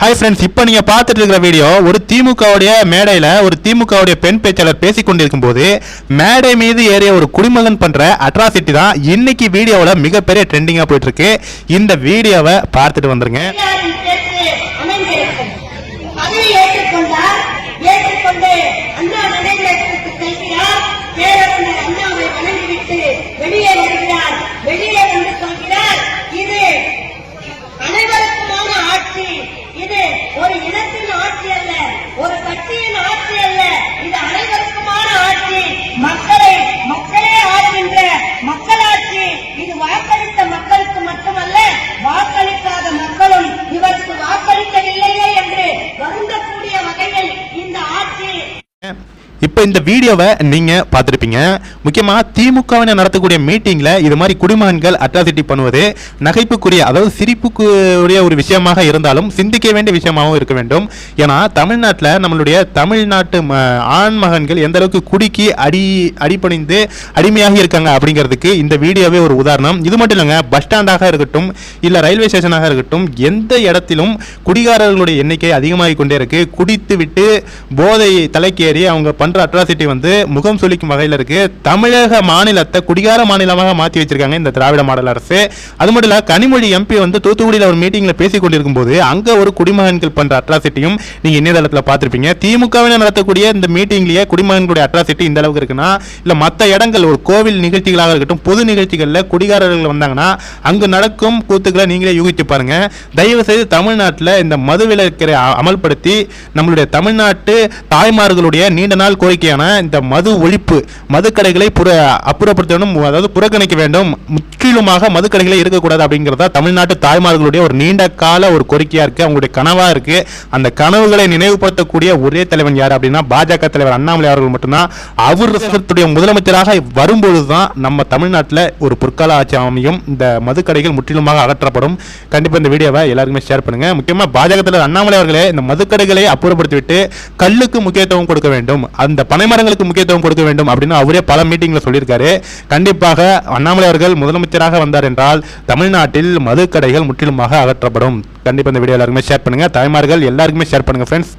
Hi friends இப்போ நீங்கள் பார்த்துட்டு இருக்கிற வீடியோ ஒரு திமுகவுடைய மேடையில் ஒரு திமுகவுடைய பெண் பேச்சாளர் பேசி கொண்டிருக்கும் போது மேடை மீது ஏறிய ஒரு குடிமகன் பண்ணுற அட்ராசிட்டி தான் இன்னைக்கு வீடியோவில் மிகப்பெரிய ட்ரெண்டிங்காக போயிட்டுருக்கு. இந்த வீடியோவை பார்த்துட்டு வந்துருங்க. ஒரு இனத்தின் ஆட்சி அல்ல ஒரு கட்சியின் ஆட்சி அல்ல. இது அனைவருக்குமான ஆட்சி. மக்களை மக்களே ஆளுகின்ற மக்களாட்சி. இது வாக்களித்த மக்களுக்கு மட்டுமல்ல வாக்களிக்காத மக்களும் இவருக்கு வாக்களிக்கவில்லையே என்று வருந்தக்கூடிய வகையில் இந்த ஆட்சி இப்போ இந்த வீடியோவை நீங்கள் பார்த்துருப்பீங்க. முக்கியமாக திமுகவினர் நடத்தக்கூடிய மீட்டிங்கில் இது மாதிரி குடிமகன்கள் அட்ராசிட்டி பண்ணுவது நகைப்புக்குரிய அதாவது சிரிப்புக்குரிய ஒரு விஷயமாக இருந்தாலும் சிந்திக்க வேண்டிய விஷயமாகவும் இருக்க வேண்டும். ஏன்னா தமிழ்நாட்டில் நம்மளுடைய தமிழ்நாட்டு ம- ஆண் மகன்கள் எந்த அளவுக்கு குடிக்கி அடி அடிபணிந்து அடிமையாக இருக்காங்க அப்படிங்கிறதுக்கு இந்த வீடியோவே ஒரு உதாரணம். இது மட்டும் இல்லைங்க பஸ் ஸ்டாண்டாக இருக்கட்டும் இல்லை ரயில்வே ஸ்டேஷனாக இருக்கட்டும் எந்த இடத்திலும் குடிகாரர்களுடைய எண்ணிக்கை அதிகமாகிக் கொண்டே இருக்குது குடித்து விட்டு போதை தலைக்கேறி அவங்க பண்ற அட்ராசிட்டி வந்து முகம் சுளிக்கும் வகையில் இருக்கு. தமிழக மாநிலத்தை குடிகார மாநிலமாக மாற்றி வச்சிருக்காங்க இந்த திராவிட மாடல் அரசு. அது மட்டும் இல்ல கனிமொழி எம்பி வந்து தூத்துக்குடியில் ஒரு மீட்டிங்ல பேசிக் கொண்டிருக்கும் போது அங்க ஒரு குடிமகன்கள் பண்ற அட்ராசிட்டியும் நீங்க இணையதளத்தில் பார்த்துருப்பீங்க. திமுகவினர் நடத்தக்கூடிய இந்த மீட்டிங்லயே குடிமகன்களுடைய அட்ராசிட்டி இந்த அளவுக்கு இருக்குன்னா இல்ல மற்ற இடங்கள் ஒரு கோவில் நிகழ்ச்சிகளாக இருக்கட்டும் பொது நிகழ்ச்சிகள்ல குடிகாரர்கள் வந்தாங்கன்னா அங்கு நடக்கும் கூத்துக்களை நீங்களே யூகிச்சு பாருங்க. தயவு செய்து தமிழ்நாட்டில் இந்த மதுவிலக்கரை அமல்படுத்தி நம்மளுடைய தமிழ்நாட்டு தாய்மார்களுடைய நீண்ட நாள் கோரிக்கையான இந்த மது ஒழிப்பு மதுக்கடைகளை புற அப்புறப்படுத்த வேண்டும் அதாவது புறக்கணிக்க வேண்டும். முற்றிலுமாக மதுக்கடைகளை இருக்கக்கூடாது அப்படிங்கிறதா தமிழ்நாட்டு தாய்மார்களுடைய ஒரு நீண்ட கால ஒரு கோரிக்கையாக இருக்கு. அவங்களுடைய கனவாக இருக்கு. அந்த கனவுகளை நினைவுபடுத்தக்கூடிய ஒரே தலைவன் யார் அப்படின்னா பாஜக தலைவர் அண்ணாமலை அவர்கள் மட்டும்தான். அவர் முதலமைச்சராக முதலமைச்சராக வரும்பொழுதுதான் நம்ம தமிழ்நாட்டில் ஒரு பொற்கால ஆட்சி அமையும். இந்த மதுக்கடைகள் முற்றிலுமாக அகற்றப்படும். கண்டிப்பாக இந்த வீடியோவை எல்லாருக்குமே ஷேர் பண்ணுங்கள் முக்கியமாக பாஜக தலைவர் அண்ணாமலை அவர்களே இந்த மதுக்கடைகளை அப்புறப்படுத்திவிட்டு கல்லுக்கு முக்கியத்துவம் கொடுக்க வேண்டும். அந்த பனைமரங்களுக்கு முக்கியத்துவம் கொடுக்க வேண்டும் அப்படின்னு அவரே பல மீட்டிங்கில் சொல்லியிருக்காரு. கண்டிப்பாக அண்ணாமலை அவர்கள் முதலமைச்சராக வந்தார் என்றால் தமிழ்நாட்டில் மதுக்கடைகள் முற்றிலுமாக அகற்றப்படும். கண்டிப்பாக இந்த வீடியோ எல்லாருக்குமே ஷேர் பண்ணுங்கள் தாய்மார்கள் எல்லாருக்குமே ஷேர் பண்ணுங்க ஃப்ரெண்ட்ஸ்